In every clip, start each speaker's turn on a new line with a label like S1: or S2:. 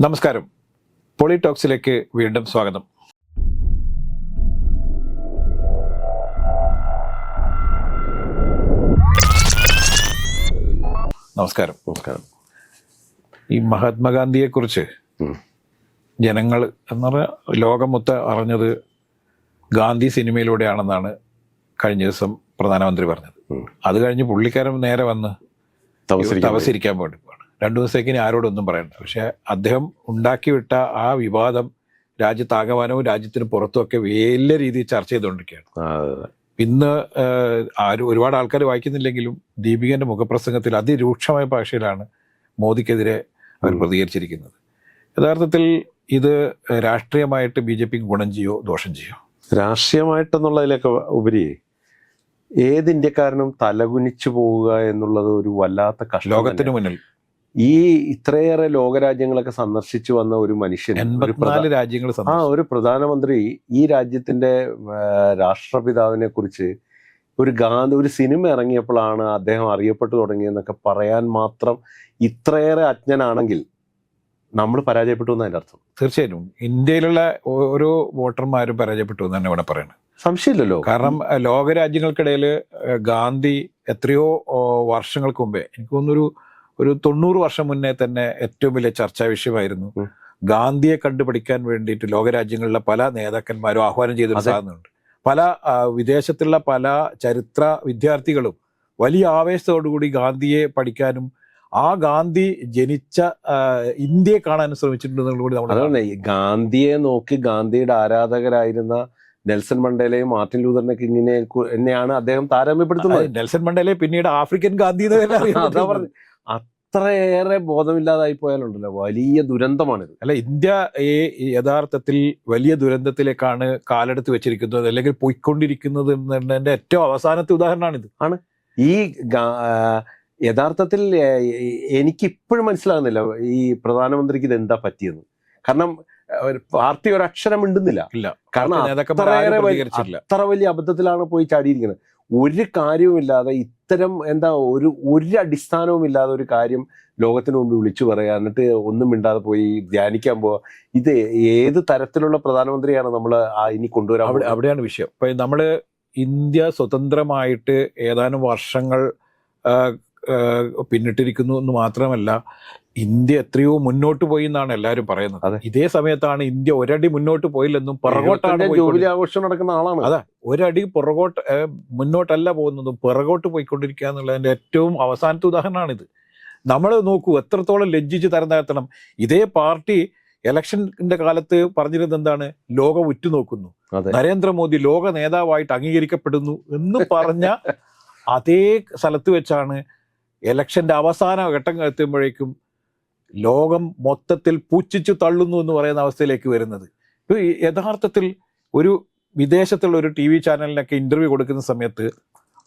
S1: നമസ്കാരം. പോളിടോക്സിലേക്ക് വീണ്ടും സ്വാഗതം. നമസ്കാരം.
S2: നമസ്കാരം.
S1: ഈ മഹാത്മാഗാന്ധിയെക്കുറിച്ച്
S2: കുറിച്ച്
S1: ജനങ്ങൾ എന്ന് പറഞ്ഞാൽ ലോകം മൊത്തം അറിഞ്ഞത് ഗാന്ധി സിനിമയിലൂടെയാണെന്നാണ് കഴിഞ്ഞ ദിവസം പ്രധാനമന്ത്രി പറഞ്ഞത്. അത് കഴിഞ്ഞ് പുള്ളിക്കാരൻ നേരെ വന്ന്
S2: തപസ്സിരിക്കാൻ
S1: വേണ്ടി രണ്ടു ദിവസത്തേക്ക് ഇനി ആരോടൊന്നും പറയണ്ട. പക്ഷെ അദ്ദേഹം ഉണ്ടാക്കിവിട്ട ആ വിവാദം രാജ്യത്താകമാനവും രാജ്യത്തിന് പുറത്തുമൊക്കെ വലിയ രീതിയിൽ ചർച്ച ചെയ്തുകൊണ്ടിരിക്കുകയാണ്. ഇന്ന് ആരും ഒരുപാട് ആൾക്കാർ വായിക്കുന്നില്ലെങ്കിലും ദീപികന്റെ മുഖപ്രസംഗത്തിൽ അതിരൂക്ഷമായ ഭാഷയിലാണ് മോദിക്കെതിരെ അവർ. പ്രതികരിച്ചിരിക്കുന്നത്. യഥാർത്ഥത്തിൽ ഇത് രാഷ്ട്രീയമായിട്ട് ബി ജെ പിക്ക് ഗുണം ചെയ്യോ ദോഷം ചെയ്യോ?
S2: രാഷ്ട്രീയമായിട്ടെന്നുള്ളതിലൊക്കെ ഉപരി ഏത് ഇന്ത്യക്കാരനും തലകുനിച്ചു പോവുക എന്നുള്ളത് ഒരു വല്ലാത്ത കഷ്ടം
S1: ലോകത്തിന് മുന്നിൽ.
S2: ഈ ഇത്രയേറെ ലോകരാജ്യങ്ങളൊക്കെ സന്ദർശിച്ചു വന്ന ഒരു മനുഷ്യൻ
S1: രാജ്യങ്ങൾ
S2: ആ ഒരു പ്രധാനമന്ത്രി ഈ രാജ്യത്തിന്റെ രാഷ്ട്രപിതാവിനെ കുറിച്ച് ഒരു ഗാന്ധി ഒരു സിനിമ ഇറങ്ങിയപ്പോഴാണ് അദ്ദേഹം അറിയപ്പെട്ടു തുടങ്ങിയെന്നൊക്കെ പറയാൻ മാത്രം ഇത്രയേറെ അജ്ഞനാണെങ്കിൽ നമ്മൾ പരാജയപ്പെട്ടു എന്നതിന്റെ അർത്ഥം.
S1: തീർച്ചയായിട്ടും. ഇന്ത്യയിലുള്ള ഓരോ വോട്ടർമാരും പരാജയപ്പെട്ടു എന്ന് തന്നെ ഇവിടെ പറയുന്നത്
S2: സംശയമില്ലല്ലോ.
S1: കാരണം ലോകരാജ്യങ്ങൾക്കിടയിൽ ഗാന്ധി എത്രയോ വർഷങ്ങൾക്ക് മുമ്പേ എനിക്ക് തോന്നുന്നൊരു ഒരു തൊണ്ണൂറ് വർഷം മുന്നേ തന്നെ ഏറ്റവും വലിയ ചർച്ചാ വിഷയമായിരുന്നു. ഗാന്ധിയെ കണ്ടുപിടിക്കാൻ വേണ്ടിയിട്ട് ലോകരാജ്യങ്ങളിലെ പല നേതാക്കന്മാരും ആഹ്വാനം ചെയ്തൊരു സാധനമുണ്ട്. പല വിദേശത്തുള്ള പല ചരിത്ര വിദ്യാർത്ഥികളും വലിയ ആവേശത്തോടുകൂടി ഗാന്ധിയെ പഠിക്കാനും ആ ഗാന്ധി ജനിച്ച ഇന്ത്യയെ കാണാനും ശ്രമിച്ചിട്ടുണ്ടെന്നുള്ള കൂടി നമ്മൾ
S2: ഗാന്ധിയെ നോക്കി ഗാന്ധിയുടെ ആരാധകരായിരുന്ന നെൽസൺ മണ്ടേലയും മാർട്ടിൻ ലൂതറിനെ കിങ്ങിനെ കു- എന്നെയാണ് അദ്ദേഹം താരതമ്യപ്പെടുത്തുന്നത്.
S1: നെൽസൺ മണ്ടേലെ പിന്നീട് ആഫ്രിക്കൻ ഗാന്ധി എന്ന്
S2: അത്രയേറെ ബോധമില്ലാതായി പോയാലുണ്ടല്ലോ. വലിയ ദുരന്തമാണിത്.
S1: അല്ല ഇന്ത്യ ഈ യഥാർത്ഥത്തിൽ വലിയ ദുരന്തത്തിലേക്കാണ് കാലെടുത്ത് വെച്ചിരിക്കുന്നത് അല്ലെങ്കിൽ പോയിക്കൊണ്ടിരിക്കുന്നത് എന്നതിന്റെ ഏറ്റവും അവസാനത്തെ ഉദാഹരണമാണിത്.
S2: ആണ്. ഈ യഥാർത്ഥത്തിൽ എനിക്കിപ്പോഴും എനിക്ക് ഇപ്പോഴും മനസ്സിലാകുന്നില്ല ഈ പ്രധാനമന്ത്രിക്ക് ഇത് എന്താ പറ്റിയെന്ന്. കാരണം പാർട്ടി ഒരക്ഷരം മിണ്ടുന്നില്ല. കാരണം. അത്ര വലിയ അബദ്ധത്തിലാണ് പോയി ചാടിയിരിക്കുന്നത്. ഒരു കാര്യവുമില്ലാതെ ഇത്തരം എന്താ ഒരു ഒരു അടിസ്ഥാനവും ഇല്ലാതെ ഒരു കാര്യം ലോകത്തിന് മുമ്പ് വിളിച്ചു പറയാ എന്നിട്ട് ഒന്നും മിണ്ടാതെ പോയി ധ്യാനിക്കാൻ പോവാ ഇത് ഏത് തരത്തിലുള്ള പ്രധാനമന്ത്രിയാണ് നമ്മൾ ഇനി കൊണ്ടുവരാൻ
S1: അവിടെ അവിടെയാണ് വിഷയം. ഇപ്പൊ നമ്മൾ ഇന്ത്യ സ്വതന്ത്രമായിട്ട് ഏതാനും വർഷങ്ങൾ പിന്നിട്ടിരിക്കുന്നു എന്ന് മാത്രമല്ല ഇന്ത്യ എത്രയോ മുന്നോട്ട് പോയി എന്നാണ് എല്ലാവരും പറയുന്നത്. ഇതേ സമയത്താണ് ഇന്ത്യ ഒരടി മുന്നോട്ട് പോയില്ലെന്നും പുറകോട്ടാണ്.
S2: ജൂബിലി ആഘോഷം നടക്കുന്ന ആളാണ്.
S1: അതെ ഒരടി പുറകോട്ട് മുന്നോട്ടല്ല പോകുന്നതും പിറകോട്ട് പോയിക്കൊണ്ടിരിക്കുക എന്നുള്ളതിന്റെ ഏറ്റവും അവസാനത്തെ ഉദാഹരണമാണിത്. നമ്മൾ നോക്കൂ എത്രത്തോളം ലജ്ജിച്ച് തരം താഴ്ത്തണം. ഇതേ പാർട്ടി ഇലക്ഷന്റെ കാലത്ത് പറഞ്ഞിരുന്നത് എന്താണ്? ലോകം ഉറ്റുനോക്കുന്നു. നരേന്ദ്രമോദി ലോക നേതാവായിട്ട് അംഗീകരിക്കപ്പെടുന്നു എന്ന് പറഞ്ഞ അതേ സ്ഥലത്ത് വെച്ചാണ് ഇലക്ഷന്റെ അവസാന ഘട്ടം എത്തുമ്പോഴേക്കും ലോകം മൊത്തത്തിൽ പുച്ഛിച്ചു തള്ളുന്നു എന്ന് പറയുന്ന അവസ്ഥയിലേക്ക് വരുന്നത്. യഥാർത്ഥത്തിൽ ഒരു വിദേശത്തുള്ള ഒരു ടി വി ചാനലിനൊക്കെ ഇന്റർവ്യൂ കൊടുക്കുന്ന സമയത്ത്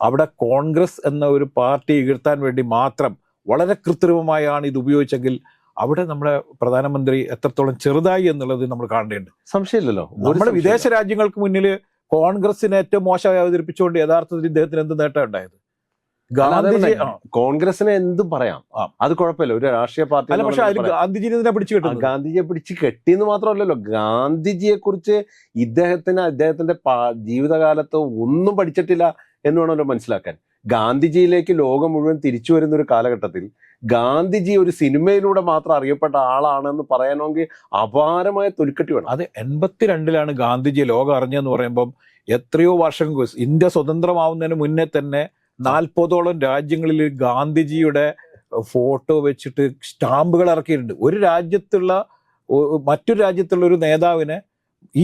S1: അവിടെ കോൺഗ്രസ് എന്ന ഒരു പാർട്ടി ഇകഴ്ത്താൻ വേണ്ടി മാത്രം വളരെ കൃത്രിമമായാണ് ഇത് ഉപയോഗിച്ചെങ്കിൽ അവിടെ നമ്മുടെ പ്രധാനമന്ത്രി എത്രത്തോളം ചെറുതായി എന്നുള്ളത് നമ്മൾ കാണേണ്ടതുണ്ട്.
S2: സംശയമില്ലല്ലോ.
S1: നമ്മുടെ. വിദേശ രാജ്യങ്ങൾക്ക് മുന്നിൽ കോൺഗ്രസിനെ ഏറ്റവും മോശമായി അവതരിപ്പിച്ചുകൊണ്ട് യഥാർത്ഥത്തിൽ ഇദ്ദേഹത്തിന് എന്ത് നേട്ടം ഉണ്ടായത്?
S2: അല്ല, അതേ
S1: ഗാന്ധിജി
S2: കോൺഗ്രസിനെ എന്തും പറയാം. അത് കുഴപ്പമില്ല. ഒരു രാഷ്ട്രീയ പാർട്ടി
S1: അല്ല പക്ഷെ അതിൽ ഗാന്ധിജിനെ ഇതിനെ പിടിച്ചു കെട്ടി
S2: ഗാന്ധിജിയെ പിടിച്ച് കെട്ടിയെന്ന് മാത്രമല്ലല്ലോ. ഗാന്ധിജിയെ കുറിച്ച് ഇദ്ദേഹത്തിന് അദ്ദേഹത്തിന്റെ ജീവിതകാലത്ത് ഒന്നും പഠിച്ചിട്ടില്ല എന്ന് വേണമല്ലോ മനസ്സിലാക്കാൻ. ഗാന്ധിജിയിലേക്ക് ലോകം മുഴുവൻ തിരിച്ചു വരുന്ന ഒരു കാലഘട്ടത്തിൽ ഗാന്ധിജി ഒരു സിനിമയിലൂടെ മാത്രം അറിയപ്പെട്ട ആളാണെന്ന് പറയാനെങ്കിൽ അപാരമായ തൊലിക്കെട്ടി വേണം.
S1: അത് എൺപത്തിരണ്ടിലാണ് ഗാന്ധിജി ലോകം അറിഞ്ഞെന്ന് പറയുമ്പം എത്രയോ വർഷം ഇന്ത്യ സ്വതന്ത്രമാവുന്നതിന് മുന്നേ തന്നെ നാൽപ്പതോളം രാജ്യങ്ങളിൽ ഗാന്ധിജിയുടെ ഫോട്ടോ വെച്ചിട്ട് സ്റ്റാമ്പുകൾ ഇറക്കിയിട്ടുണ്ട്. ഒരു രാജ്യത്തുള്ള മറ്റൊരു രാജ്യത്തുള്ള ഒരു നേതാവിനെ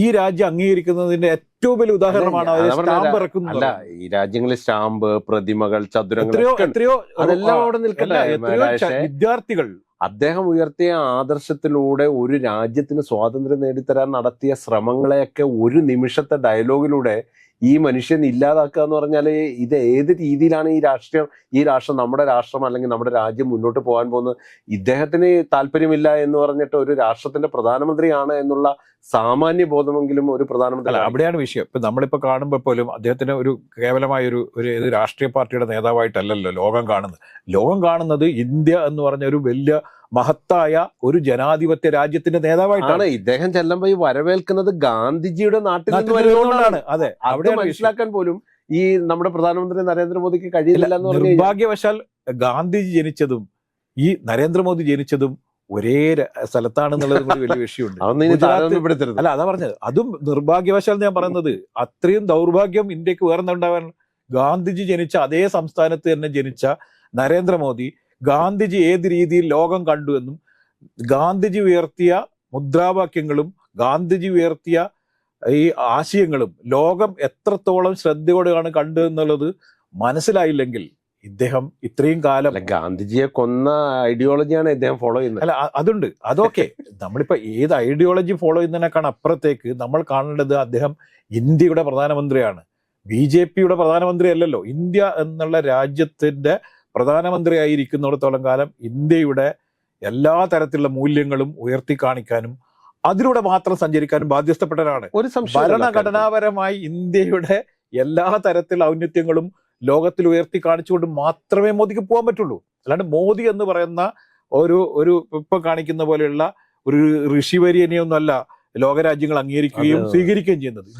S1: ഈ രാജ്യം അംഗീകരിക്കുന്നതിന്റെ ഏറ്റവും വലിയ ഉദാഹരണമാണ് സ്റ്റാമ്പ് ഇറക്കുന്നത്.
S2: അല്ല ഈ രാജ്യങ്ങളിൽ സ്റ്റാമ്പ് പ്രതിമകൾ ചതുരങ്ങൾ
S1: എത്രയോ
S2: അതെല്ലാം അവിടെ നിൽക്കില്ല
S1: എത്രയോ വിദ്യാർത്ഥികൾ.
S2: അദ്ദേഹം ഉയർത്തിയ ആദർശത്തിലൂടെ ഒരു രാജ്യത്തിന് സ്വാതന്ത്ര്യം നേടിത്തരാൻ നടത്തിയ ശ്രമങ്ങളെയൊക്കെ ഒരു നിമിഷത്തെ ഡയലോഗിലൂടെ ഈ മനുഷ്യൻ ഇല്ലാതാക്കുക എന്ന് പറഞ്ഞാൽ ഇത് ഏത് രീതിയിലാണ് ഈ രാഷ്ട്രീയം ഈ രാഷ്ട്രം നമ്മുടെ രാഷ്ട്രം അല്ലെങ്കിൽ നമ്മുടെ രാജ്യം മുന്നോട്ട് പോകാൻ പോകുന്നത്? ഇദ്ദേഹത്തിന് താല്പര്യമില്ല എന്ന് പറഞ്ഞിട്ട് ഒരു രാഷ്ട്രത്തിന്റെ പ്രധാനമന്ത്രിയാണ് എന്നുള്ള സാമാന്യ ബോധമെങ്കിലും ഒരു പ്രധാനമന്ത്രി
S1: അവിടെയാണ് വിഷയം. ഇപ്പൊ നമ്മളിപ്പോ കാണുമ്പോൾ പോലും അദ്ദേഹത്തിന് ഒരു കേവലമായ ഒരു ഒരു രാഷ്ട്രീയ പാർട്ടിയുടെ നേതാവായിട്ടല്ലല്ലോ ലോകം കാണുന്നത്. ലോകം കാണുന്നത് ഇന്ത്യ എന്ന് പറഞ്ഞ ഒരു വലിയ മഹത്തായ ഒരു ജനാധിപത്യ രാജ്യത്തിന്റെ നേതാവായിട്ടാണ്.
S2: ഇദ്ദേഹം ചെല്ലുമ്പോൾ ഈ വരവേൽക്കുന്നത് ഗാന്ധിജിയുടെ നാട്ടിൽ നിന്ന് വരുന്നതുകൊണ്ടാണ്.
S1: അതെ അവിടെ
S2: മനസ്സിലാക്കാൻ പോലും ഈ നമ്മുടെ പ്രധാനമന്ത്രി നരേന്ദ്രമോദിക്ക് കഴിയില്ല
S1: നിർഭാഗ്യവശാൽ ഗാന്ധിജി ജനിച്ചതും ഈ നരേന്ദ്രമോദി ജനിച്ചതും ഒരേ സ്ഥലത്താണെന്നുള്ളത് ഒരു വലിയ വിഷയമുണ്ട്. അല്ല അതാ പറഞ്ഞത്. അതും നിർഭാഗ്യവശാൽ ഞാൻ പറയുന്നത് അത്രയും ദൗർഭാഗ്യം ഇന്ത്യയ്ക്ക് വേറെന്തുണ്ടാവാൻ ഗാന്ധിജി ജനിച്ച അതേ സംസ്ഥാനത്ത് തന്നെ ജനിച്ച നരേന്ദ്രമോദി ഗാന്ധിജി ഏത് രീതിയിൽ ലോകം കണ്ടു എന്നും ഗാന്ധിജി ഉയർത്തിയ മുദ്രാവാക്യങ്ങളും ഗാന്ധിജി ഉയർത്തിയ ഈ ആശയങ്ങളും ലോകം എത്രത്തോളം ശ്രദ്ധയോടെയാണ് കണ്ടു എന്നുള്ളത് മനസ്സിലായില്ലെങ്കിൽ ഇദ്ദേഹം ഇത്രയും കാലം
S2: ഗാന്ധിജിയെ കൊന്ന ഐഡിയോളജിയാണ് ഇദ്ദേഹം ഫോളോ ചെയ്യുന്നത്.
S1: അല്ല അതുണ്ട്. അതൊക്കെ നമ്മളിപ്പോ ഏത് ഐഡിയോളജി ഫോളോ ചെയ്യുന്നതിനേക്കാൾ അപ്പുറത്തേക്ക് നമ്മൾ കാണേണ്ടത് അദ്ദേഹം ഇന്ത്യയുടെ പ്രധാനമന്ത്രിയാണ്. ബി ജെ പിയുടെ പ്രധാനമന്ത്രി അല്ലല്ലോ ഇന്ത്യ എന്നുള്ള രാജ്യത്തിന്റെ പ്രധാനമന്ത്രിയായിരിക്കുന്നിടത്തോളം കാലം ഇന്ത്യയുടെ എല്ലാ തരത്തിലുള്ള മൂല്യങ്ങളും ഉയർത്തി കാണിക്കാനും അതിലൂടെ മാത്രം സഞ്ചരിക്കാനും ബാധ്യസ്ഥപ്പെട്ടവരാണ്.
S2: ഒരു
S1: ഭരണഘടനാപരമായി ഇന്ത്യയുടെ എല്ലാ തരത്തിലുള്ള ഔന്നത്യങ്ങളും ലോകത്തിൽ ഉയർത്തി കാണിച്ചുകൊണ്ട് മാത്രമേ മോദിക്ക് പോകാൻ പറ്റുള്ളൂ. അല്ലാണ്ട് മോദി എന്ന് പറയുന്ന ഒരു ഒരു ഇപ്പൊ കാണിക്കുന്ന പോലെയുള്ള ഒരു ഋഷിവര്യനെയൊന്നുമല്ല ലോകരാജ്യങ്ങൾ അംഗീകരിക്കുകയും. സ്വീകരിക്കുകയും ചെയ്യുന്നത്.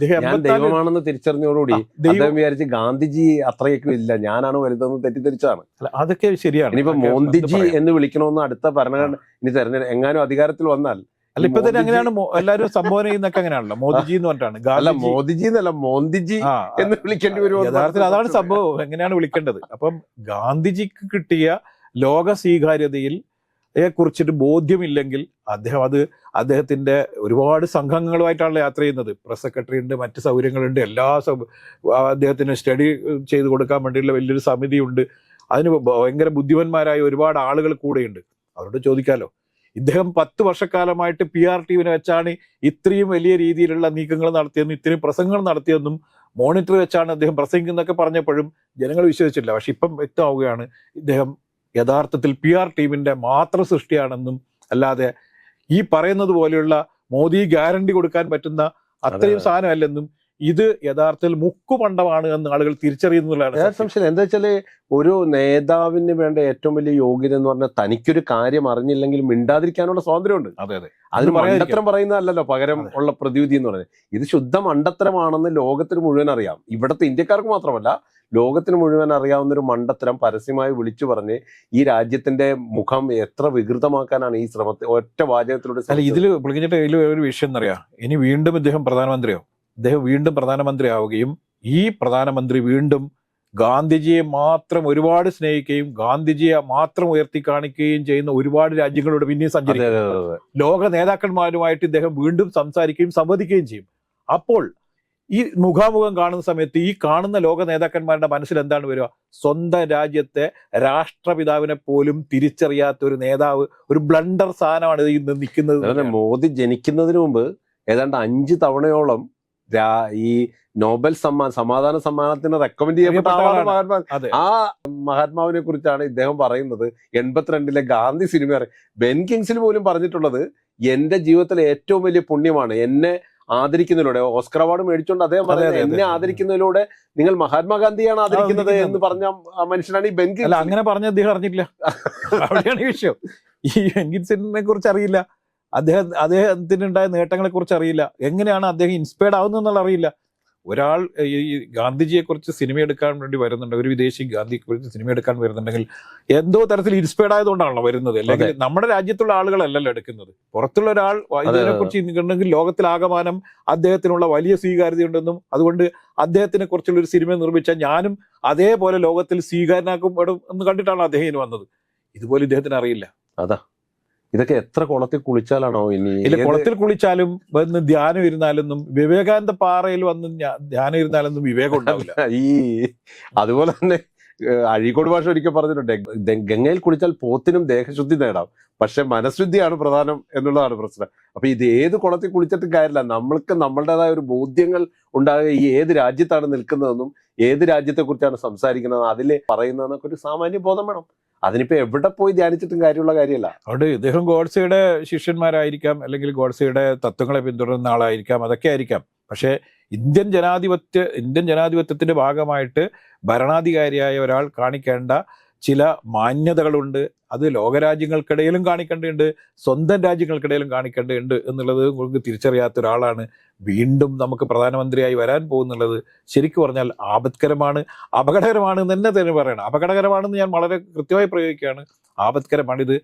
S2: ദൈവമാണെന്ന് തിരിച്ചറിഞ്ഞോടുകൂടി
S1: ദൈവം
S2: വിചാരിച്ച് ഗാന്ധിജി അത്രയൊക്കെ ഇല്ല. ഞാനാണ് വലുതെന്ന് തെറ്റിദ്ധരിച്ചതാണ്.
S1: അല്ല, അതൊക്കെ ശരിയാണ്.
S2: ഇനിയിപ്പോ
S1: മോന്തിജി
S2: മോദിജി എന്ന് വിളിക്കണമെന്ന് അടുത്ത ഭരണഘടന ഇനി തെരഞ്ഞെടുപ്പ് എങ്ങാനും അധികാരത്തിൽ വന്നാൽ
S1: അല്ല ഇപ്പൊ തന്നെ അങ്ങനെയാണ് എല്ലാവരും സംബോധന ചെയ്യുന്നൊക്കെ അങ്ങനെയാണല്ലോ. മോദിജി എന്ന് പറഞ്ഞിട്ടാണ്.
S2: അല്ല മോദിജി എന്നല്ല മോന്തിജി എന്ന് വിളിക്കേണ്ടി വരുമോ എന്ന്
S1: യഥാർത്ഥത്തിൽ അതാണ്. സംഭവം. എങ്ങനെയാണ് വിളിക്കേണ്ടത്? അപ്പം ഗാന്ധിജിക്ക് കിട്ടിയ ലോക സ്വീകാര്യതയിൽ കുറിച്ചിട്ട് ബോധ്യമില്ലെങ്കിൽ അദ്ദേഹം അത് അദ്ദേഹത്തിന്റെ ഒരുപാട് സംഘങ്ങളുമായിട്ടാണല്ലോ യാത്ര ചെയ്യുന്നത്. പ്രസ് സെക്രട്ടറി ഉണ്ട് മറ്റ് സൗകര്യങ്ങളുണ്ട് എല്ലാ അദ്ദേഹത്തിന് സ്റ്റഡി ചെയ്ത് കൊടുക്കാൻ വേണ്ടിയുള്ള വലിയൊരു സമിതിയുണ്ട്. അതിന് ഭയങ്കര ബുദ്ധിമന്മാരായ ഒരുപാട് ആളുകൾ കൂടെയുണ്ട്. അവരോട് ചോദിക്കാലോ. ഇദ്ദേഹം പത്ത് വർഷക്കാലമായിട്ട് പി ആർ ടിവിനെ വെച്ചാണ് ഇത്രയും വലിയ രീതിയിലുള്ള നീക്കങ്ങൾ നടത്തിയെന്നും ഇത്രയും പ്രസംഗങ്ങൾ നടത്തിയെന്നും മോണിറ്റർ വെച്ചാണ് അദ്ദേഹം പ്രസംഗിക്കുന്നൊക്കെ പറഞ്ഞപ്പോഴും ജനങ്ങൾ വിശ്വസിച്ചില്ല പക്ഷെ ഇപ്പം വ്യക്തമാവുകയാണ് ഇദ്ദേഹം യഥാർത്ഥത്തിൽ പി ആർ ടീമിന്റെ മാത്രം സൃഷ്ടിയാണെന്നും അല്ലാതെ ഈ പറയുന്നത് പോലെയുള്ള മോദി ഗ്യാരണ്ടി കൊടുക്കാൻ പറ്റുന്ന അത്രയും
S2: അതെ.
S1: സാധനമല്ലെന്നും ഇത് യഥാർത്ഥത്തിൽ മുക്കുപണ്ടമാണ് എന്ന് ആളുകൾ തിരിച്ചറിയുന്നതാണ്
S2: സംശയം എന്താ വെച്ചാൽ ഒരു നേതാവിന് വേണ്ട ഏറ്റവും വലിയ യോഗ്യത എന്ന് പറഞ്ഞാൽ തനിക്കൊരു കാര്യം അറിഞ്ഞില്ലെങ്കിൽ മിണ്ടാതിരിക്കാനുള്ള സ്വാതന്ത്ര്യമുണ്ട്.
S1: അതെ അതെ.
S2: അതിന് മണ്ടത്തരം പറയുന്നതല്ലല്ലോ പകരം ഉള്ള പ്രതിവിധി എന്ന് പറയുന്നത്. ഇത് ശുദ്ധ മണ്ടത്തരമാണെന്ന് ലോകത്തിന് മുഴുവൻ അറിയാം. ഇവിടുത്തെ ഇന്ത്യക്കാർക്ക് മാത്രമല്ല ലോകത്തിന് മുഴുവൻ അറിയാവുന്ന ഒരു മണ്ടത്തരം പരസ്യമായി വിളിച്ചു പറഞ്ഞ് ഈ രാജ്യത്തിന്റെ മുഖം എത്ര വികൃതമാക്കാനാണ് ഈ ശ്രമത്തെ ഒറ്റ വാചകത്തിലൂടെ
S1: അല്ല. ഇതിൽ വിളിക്കുന്ന ഒരു വിഷയം എന്നറിയാം. ഇനി വീണ്ടും ഇദ്ദേഹം പ്രധാനമന്ത്രിയാവും. ഇദ്ദേഹം വീണ്ടും പ്രധാനമന്ത്രി ആവുകയും ഈ പ്രധാനമന്ത്രി വീണ്ടും ഗാന്ധിജിയെ മാത്രം ഒരുപാട് സ്നേഹിക്കുകയും ഗാന്ധിജിയെ മാത്രം ഉയർത്തി കാണിക്കുകയും ചെയ്യുന്ന ഒരുപാട് രാജ്യങ്ങളോട് പിന്നെയും സഞ്ചരിക്കും. ലോക നേതാക്കന്മാരുമായിട്ട് ഇദ്ദേഹം വീണ്ടും സംസാരിക്കുകയും സംവദിക്കുകയും ചെയ്യും. അപ്പോൾ ഈ മുഖാമുഖം കാണുന്ന സമയത്ത് ഈ കാണുന്ന ലോക നേതാക്കന്മാരുടെ മനസ്സിൽ എന്താണ് വരിക? സ്വന്തം രാജ്യത്തെ രാഷ്ട്രപിതാവിനെ പോലും തിരിച്ചറിയാത്ത ഒരു നേതാവ് ഒരു ബ്ലണ്ടർ സാധനമാണ് ഇന്ന് നിൽക്കുന്നത്
S2: മോദി ജനിക്കുന്നതിന് മുമ്പ് ഏതാണ്ട് അഞ്ച് തവണയോളം ഈ നോബൽ സമ്മാൻ സമാധാന സമ്മാനത്തിന് റെക്കമെൻഡ് ചെയ്യപ്പെട്ട ആളാണ്. മഹാത്മാ ആ മഹാത്മാവിനെ കുറിച്ചാണ് ഇദ്ദേഹം പറയുന്നത്. എൺപത്തിരണ്ടിലെ ഗാന്ധി സിനിമ ബെൻ കിങ്സിൽ പോലും പറഞ്ഞിട്ടുള്ളത് എന്റെ ജീവിതത്തിലെ ഏറ്റവും വലിയ പുണ്യമാണ്. എന്നെ ആദരിക്കുന്നതിലൂടെ ഓസ്കർ അവാർഡ് മേടിച്ചുകൊണ്ട് അദ്ദേഹം പറയുന്നത്. എന്നെ ആദരിക്കുന്നതിലൂടെ നിങ്ങൾ മഹാത്മാഗാന്ധിയാണ് ആദരിക്കുന്നത്. എന്ന് പറഞ്ഞ മനുഷ്യനാണ് ഈ ബെൻ
S1: അല്ല അങ്ങനെ പറഞ്ഞ അദ്ദേഹം അറിഞ്ഞിട്ടില്ല. അവിടെയാണ് ഈ വിഷയം. ഈ എങ്കിൻസിനെ കുറിച്ച് അറിയില്ല. അദ്ദേഹം അദ്ദേഹത്തിനുണ്ടായ നേട്ടങ്ങളെ കുറിച്ച് അറിയില്ല. എങ്ങനെയാണ് അദ്ദേഹം ഇൻസ്പയർഡ് ആവുന്നതെന്നുള്ള അറിയില്ല. ഒരാൾ ഈ ഗാന്ധിജിയെ കുറിച്ച് സിനിമ എടുക്കാൻ വേണ്ടി വരുന്നുണ്ട് ഒരു വിദേശി ഗാന്ധിയെ കുറിച്ച് സിനിമ എടുക്കാൻ വരുന്നുണ്ടെങ്കിൽ എന്തോ തരത്തിൽ ഇൻസ്പയർഡ് ആയതുകൊണ്ടാണല്ലോ വരുന്നത്. അല്ലെങ്കിൽ നമ്മുടെ രാജ്യത്തുള്ള ആളുകളല്ലല്ലോ എടുക്കുന്നത്. പുറത്തുള്ള ഒരാൾ ഇതിനെ കുറിച്ച് ചിന്തിക്കുന്നുണ്ടെങ്കിൽ ലോകത്തിലാകമാനം അദ്ദേഹത്തിനുള്ള വലിയ സ്വീകാര്യതയുണ്ടെന്നും അതുകൊണ്ട് അദ്ദേഹത്തിനെ കുറിച്ചുള്ള ഒരു സിനിമ നിർമ്മിച്ചാൽ ഞാനും അതേപോലെ ലോകത്തിൽ സ്വീകാരനാക്കും എന്ന് കണ്ടിട്ടാണ് അദ്ദേഹം വന്നത്. ഇതുപോലെ ഇദ്ദേഹത്തിന് അറിയില്ല.
S2: അതാ. ഇതൊക്കെ എത്ര കുളത്തിൽ കുളിച്ചാലാണോ ഇനി?
S1: ഇല്ല കുളത്തിൽ കുളിച്ചാലും വന്ന് ധ്യാനം ഇരുന്നാലൊന്നും വിവേകാനന്ദ പാറയിൽ വന്ന് ധ്യാനം ഇരുന്നാലൊന്നും വിവേകം ഉണ്ടാവില്ല.
S2: ഈ അതുപോലെ തന്നെ അഴീക്കോട് ഭാഷ ഒരിക്കൽ പറഞ്ഞിട്ടുണ്ട് ഗംഗയിൽ കുളിച്ചാൽ പോത്തിനും ദേഹശുദ്ധി നേടാം. പക്ഷെ മനഃശുദ്ധിയാണ് പ്രധാനം എന്നുള്ളതാണ് പ്രശ്നം. അപ്പൊ ഇത് ഏത് കുളത്തിൽ കുളിച്ചിട്ടും കാര്യമില്ല. നമ്മൾക്ക് നമ്മളുടേതായ ഒരു ബോധ്യങ്ങൾ ഉണ്ടാകുക ഈ ഏത് രാജ്യത്താണ് നിൽക്കുന്നതെന്നും ഏത് രാജ്യത്തെ കുറിച്ചാണ് സംസാരിക്കുന്നത് അതിൽ പറയുന്നതെന്നൊക്കെ ഒരു സാമാന്യ ബോധം വേണം. അതിനിപ്പോ എവിടെ പോയി ധ്യാനിച്ചിട്ടും കാര്യമുള്ള കാര്യമല്ല.
S1: അതുകൊണ്ട് ഇദ്ദേഹം ഗോഡ്സയുടെ ശിഷ്യന്മാരായിരിക്കാം അല്ലെങ്കിൽ ഗോഡ്സയുടെ തത്വങ്ങളെ പിന്തുടരുന്ന ആളായിരിക്കാം അതൊക്കെ ആയിരിക്കാം. പക്ഷേ ഇന്ത്യൻ ജനാധിപത്യ ഇന്ത്യൻ ജനാധിപത്യത്തിന്റെ ഭാഗമായിട്ട് ഭരണാധികാരിയായ ഒരാൾ കാണിക്കേണ്ട ചില മാന്യതകളുണ്ട്. അത് ലോകരാജ്യങ്ങൾക്കിടയിലും കാണിക്കേണ്ടതുണ്ട് സ്വന്തം രാജ്യങ്ങൾക്കിടയിലും കാണിക്കേണ്ടതുണ്ട് എന്നുള്ളത് നമുക്ക് തിരിച്ചറിയാത്ത ഒരാളാണ് വീണ്ടും നമുക്ക് പ്രധാനമന്ത്രിയായി വരാൻ പോകുന്നുള്ളത്. ശരിക്കും പറഞ്ഞാൽ ആപത്കരമാണ് അപകടകരമാണ് എന്ന് തന്നെ തന്നെ പറയണം. അപകടകരമാണെന്ന് ഞാൻ വളരെ കൃത്യമായി പ്രയോഗിക്കുകയാണ്. ആപത്കരമാണിത്.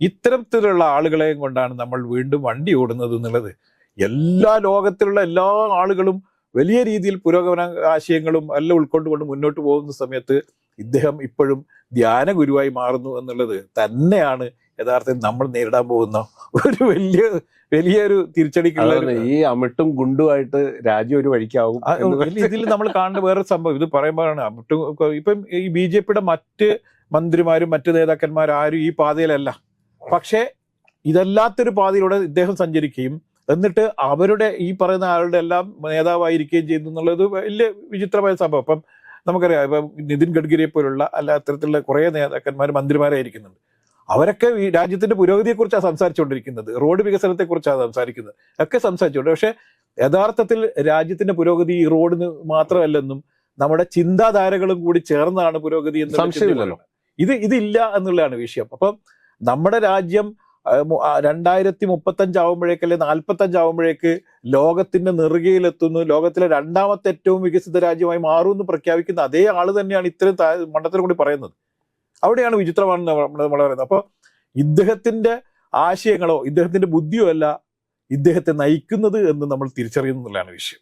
S1: ഇത്തരത്തിലുള്ള ആളുകളെയും കൊണ്ടാണ് നമ്മൾ വീണ്ടും വണ്ടി ഓടുന്നത് എന്നുള്ളത്. എല്ലാ ലോകത്തിലുള്ള എല്ലാ ആളുകളും വലിയ രീതിയിൽ പുരോഗമന ആശയങ്ങളും എല്ലാം ഉൾക്കൊണ്ടുകൊണ്ട് മുന്നോട്ട് പോകുന്ന സമയത്ത് ഇദ്ദേഹം ഇപ്പോഴും ധ്യാന ഗുരുവായി മാറുന്നു എന്നുള്ളത് തന്നെയാണ് യഥാർത്ഥത്തിൽ നമ്മൾ നേരിടാൻ പോകുന്ന ഒരു വലിയ വലിയൊരു തിരിച്ചടിക്കുള്ള
S2: ഈ അമിട്ടും ഗുണ്ടുമായിട്ട് രാജ്യം ഒരു വഴിക്കാവും
S1: ഇതിൽ നമ്മൾ കാണുന്ന വേറെ സംഭവം ഇത് പറയുമ്പോഴാണ് അമിട്ടും ഇപ്പം ഈ ബി ജെ പിയുടെ മറ്റ് മന്ത്രിമാരും മറ്റ് നേതാക്കന്മാരും ആരും ഈ പാതയിലല്ല. പക്ഷേ ഇതല്ലാത്തൊരു പാതയിലൂടെ ഇദ്ദേഹം സഞ്ചരിക്കുകയും എന്നിട്ട് അവരുടെ ഈ പറയുന്ന ആളുടെ എല്ലാം നേതാവായിരിക്കുകയും ചെയ്യുന്നു എന്നുള്ളത് വലിയ വിചിത്രമായ സംഭവം. അപ്പം നമുക്കറിയാം ഇപ്പം നിതിൻ ഗഡ്കരിയെ പോലുള്ള അല്ല അത്തരത്തിലുള്ള കുറേ നേതാക്കന്മാർ മന്ത്രിമാരായിരിക്കുന്നുണ്ട്. അവരൊക്കെ ഈ രാജ്യത്തിന്റെ പുരോഗതിയെക്കുറിച്ചാണ് സംസാരിച്ചുകൊണ്ടിരിക്കുന്നത് റോഡ് വികസനത്തെക്കുറിച്ചാണ് സംസാരിക്കുന്നത് ഒക്കെ സംസാരിച്ചുകൊണ്ട്. പക്ഷേ യഥാർത്ഥത്തിൽ രാജ്യത്തിന്റെ പുരോഗതി ഈ റോഡിന് മാത്രമല്ലെന്നും നമ്മുടെ ചിന്താധാരകളും കൂടി ചേർന്നാണ് പുരോഗതി എന്ന്
S2: സംശയമില്ലല്ലോ.
S1: ഇത് ഇതില്ല എന്നുള്ളതാണ് വിഷയം. അപ്പം നമ്മുടെ രാജ്യം രണ്ടായിരത്തി മുപ്പത്തഞ്ച് ആവുമ്പോഴേക്ക് അല്ലെ നാൽപ്പത്തഞ്ച് ആവുമ്പോഴേക്ക് ലോകത്തിന്റെ നെറുകയിലെത്തുന്നു. ലോകത്തിലെ രണ്ടാമത്തെ ഏറ്റവും വികസിത രാജ്യമായി മാറും എന്ന് പ്രഖ്യാപിക്കുന്ന അതേ ആൾ തന്നെയാണ് ഇത്രയും മണ്ഡലത്തിൽ കൂടി പറയുന്നത്. അവിടെയാണ് വിചിത്രമാണെന്ന് നമ്മൾ നമ്മൾ പറയുന്നത്. അപ്പോൾ ഇദ്ദേഹത്തിന്റെ ആശയങ്ങളോ ഇദ്ദേഹത്തിന്റെ ബുദ്ധിയോ അല്ല ഇദ്ദേഹത്തെ നയിക്കുന്നത് എന്ന് നമ്മൾ തിരിച്ചറിയുന്നതിലാണ് വിഷയം.